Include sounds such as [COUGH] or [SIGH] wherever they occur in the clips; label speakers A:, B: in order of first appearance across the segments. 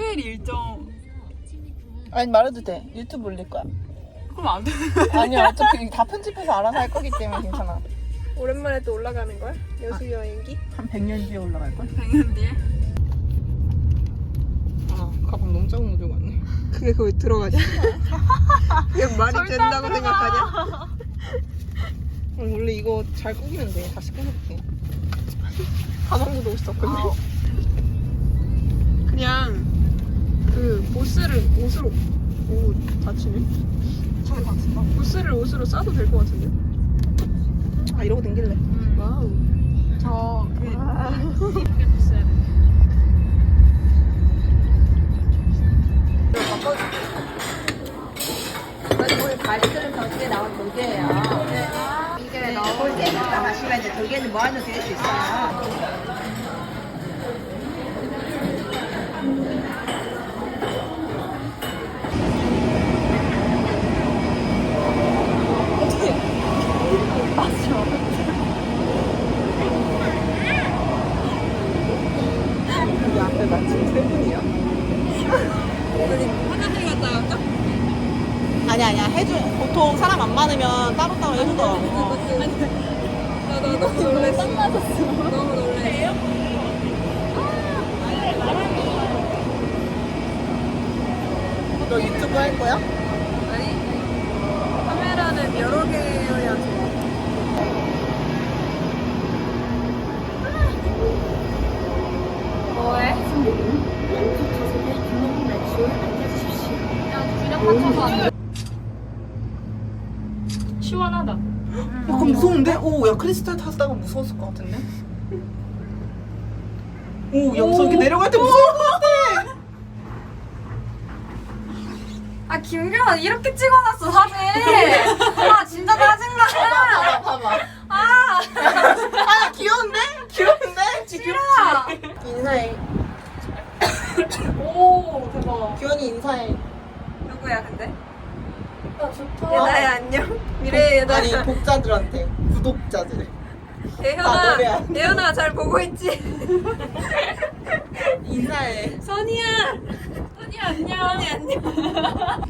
A: 아니 수요일이 일정
B: 아니 말해도 돼. 유튜브 올릴 거야.
A: 그럼 안 돼.
B: 아니야 [LAUGHS] 어차피 다 편집해서 알아서 할 거기 때문에 괜찮아.
C: 오랜만에 또 올라가는 거야? 여수 여행기?
B: 한 100년 뒤에 올라갈 걸?
A: 100년 뒤에.
B: 아 가방 너무 작은 거 들고 왔네.
C: 그게 거기 들어가지? [LAUGHS] 그게 말이 된다고 생각하냐?
B: 아니, 원래 이거 잘 돼. 다시 꾸밀게.
C: 가방도 옷이 없 근데. 그냥 그 보스를 옷으로 오 다치네.
B: 저기 다친다.
C: 보스를 옷으로 싸도 될 것 같은데.
B: 아 이러고 댕길래.
C: 와우.
A: 저그
C: 아.
D: 우리 가리들은 저쪽에 나온 돌개예요. 이게 돌개는 나가시면 이제 돌개는 뭐하는 될수 있어요.
B: 여기 앞에 나 지금 세 분이야.
A: 화장실 갔다 갈까?
B: 아니 아니야 해줘. 보통 사람 안 많으면 따로따로 해주더라고.
C: 나, 너무 놀랬어. 너무 놀랬어.
B: 너 유튜브 할 거야?
C: 아니, 카메라는 여러 개여야 좋아.
A: 뭐해? 시 원하다.
B: 약간 무서운데? 오, 야 크리스탈 타다가 무서웠을 것 같은데? 오, 여기서 이렇게 내려갈 때 무서울 것 같아.
A: 아 김경아 이렇게 찍어놨어 사진. 아 진짜 짜증나.
B: 봐봐, 봐봐.
A: 아
B: 아, 귀여운데? 귀여운데?
A: 싫어.
B: 인사해.
A: 오 대박.
B: 규현이 인사해.
C: 누구야, 근데?
A: 아 좋다.
C: 예나야, 안녕. 미래 예나.
B: 아니, 독자들한테. 구독자들. 아,
C: 예현아,
B: 노래 안
C: 예현아 잘 보고 있지? [LAUGHS]
B: 인사해.
C: 선이야.
A: 언니 안녕.
C: 선이 안녕.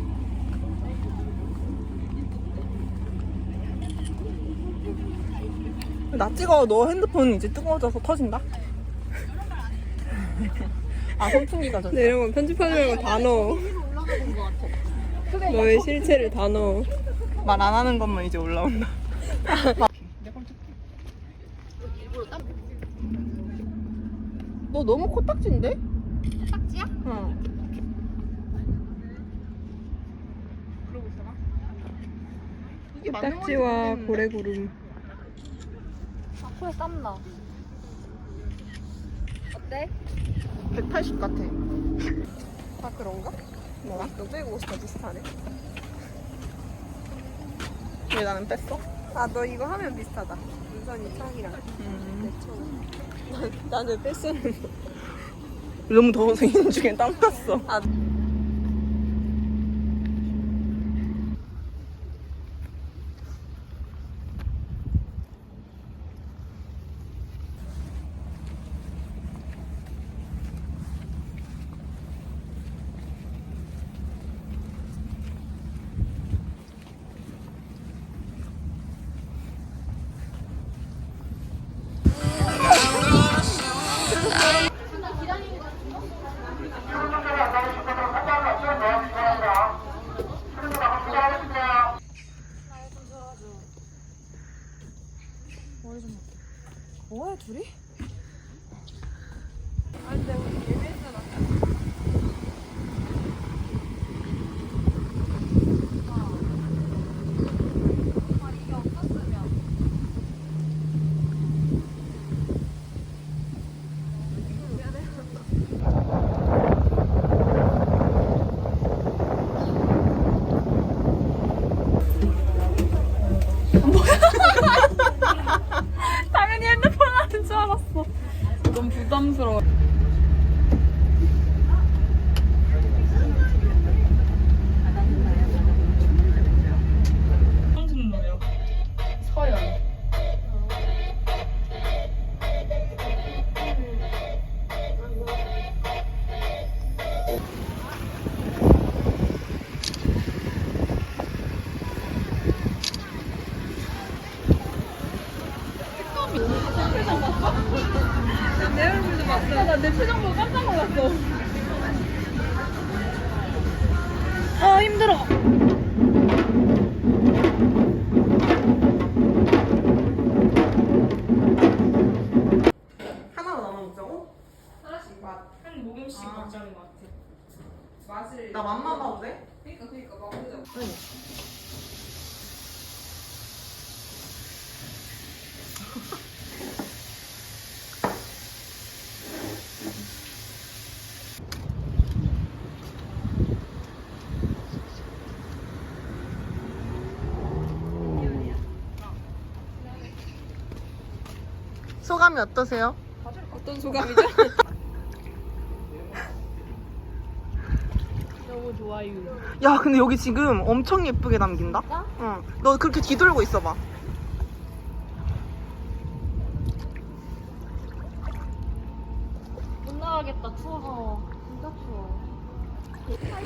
B: 나 찍어. 너 핸드폰 이제 뜨거워져서 터진다? 아, 선풍기가 졌어.
C: 네, 이런 거 편집하는 거다 넣어. 너의 실체를 다 넣어.
B: 말 안 하는 것만 이제 올라온다. 너 너무 코딱지인데?
A: 딱지야?
B: 응. 그러고 있잖아. 이게 맞는 건지
C: 딱지와
B: 모르겠는데.
C: 고래구름.
A: 아 코에 땀나. 어때?
B: 180 같아.
C: 아 그런가?
B: 뭐가?
C: 옷이 다 비슷하네.
B: 왜 나는 뺐어?
C: 아 너 이거 하면 비슷하다. 은선이 창이랑
B: 음.
C: 내 처음. [LAUGHS] 나는 뺐었는
B: 너무 더워서 [LAUGHS] 인 중에 땀 났어.
C: 아
A: 뭐해 둘이? 당연히 내 표정 보고 깜짝 놀랐어. 아 힘들어.
B: 하나로 나눠 먹자고?
A: 하나씩 맛. 한 모금씩
B: 아.
A: 먹자는 것 같아. 맛을.
B: 나 맛만 봐도 돼?
A: 그러니까 그러니까 먹보자.
B: 소감이 어떠세요?
C: 어떤 소감이죠? [LAUGHS]
A: 너무 좋아요.
B: 야 근데 여기 지금 엄청 예쁘게 남긴다? 응. 너 그렇게 뒤돌고 있어봐.
A: 못 나가겠다 추워서. 진짜 추워. 아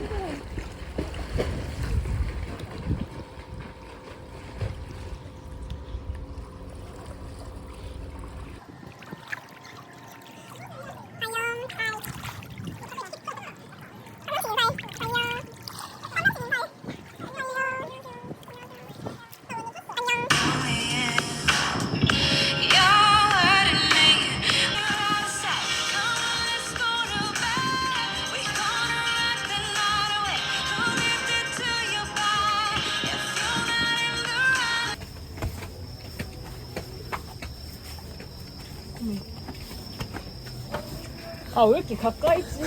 A: 왜 이렇게 가까이 찍어?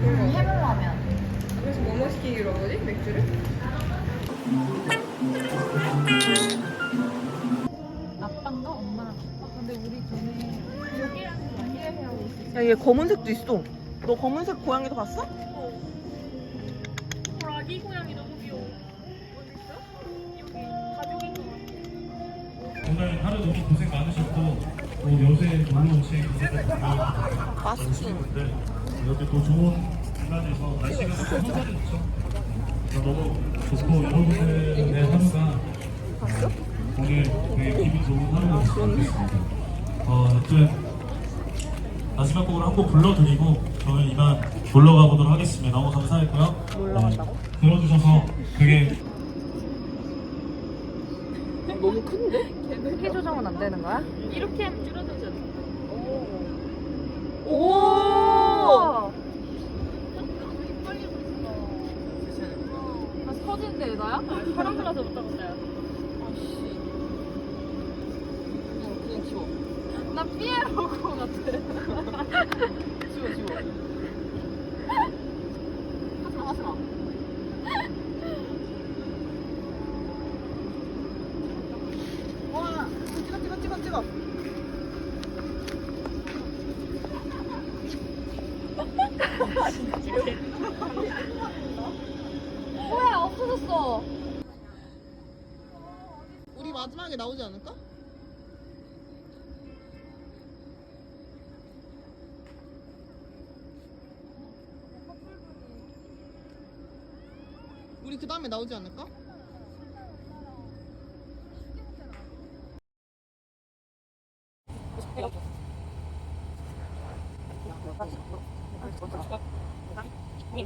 A: 해물라면.
C: 그래서 뭐뭐 시키기로 한 거지? 맥주를?
A: 아빠인가 엄마랑 아빠. 근데 우리 전에 여기랑 여기에 하고 있어.
B: 야 얘 검은색도 있어. 너 검은색 고양이도 봤어?
A: 아기 고양이 너무 귀여워. 어디 있어? 여기 가족인 것 같아.
E: 오늘 하루 종일 고생 많으셨고 또 요새 놀러 오신 분들
B: 맛있지.
E: 분들 이렇게 또 좋은 공간에서 날씨가 조금 선선해졌죠. 그래서 너무 좋고 여러분들의 하루가 오늘 되게 기분 좋은 하루가 됐으면 좋겠습니다. 어, 여튼 마지막 곡으로 한 곡 불러드리고 저는 이만 놀러 가보도록 하겠습니다. 너무 감사했고요. 놀러 간다고? 들어주셔서 되게
B: 너무 큰데? [LAUGHS]
A: 키 조정은 안 되는 거야? 이렇게 하면 줄어들잖아.
B: 오!
A: 나 서진데 나야? 사람들라서 못 잡았어요.
B: 그냥 지워.
A: 나 피에로고 같아. [LAUGHS]
B: 지워 지워. 하지마 하지마. 와 찍어 찍어.
A: 뭐야 없어졌어.
B: 우리 마지막에 나오지 않을까? 우리 그 다음에 나오지 않을까?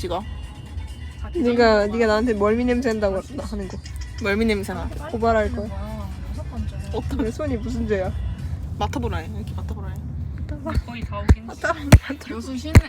B: 멋지가.
C: 네가 네가 나한테 멀미 냄새 난다고 하는 거
B: 멀미 냄새나.
C: 고발할 거야.
B: 어떤
C: 내 손이 무슨 죄야?
B: 맡아보라 해. 이렇게 맡아보라 해.
A: 거의 다 오긴 했어. 요수 쉬는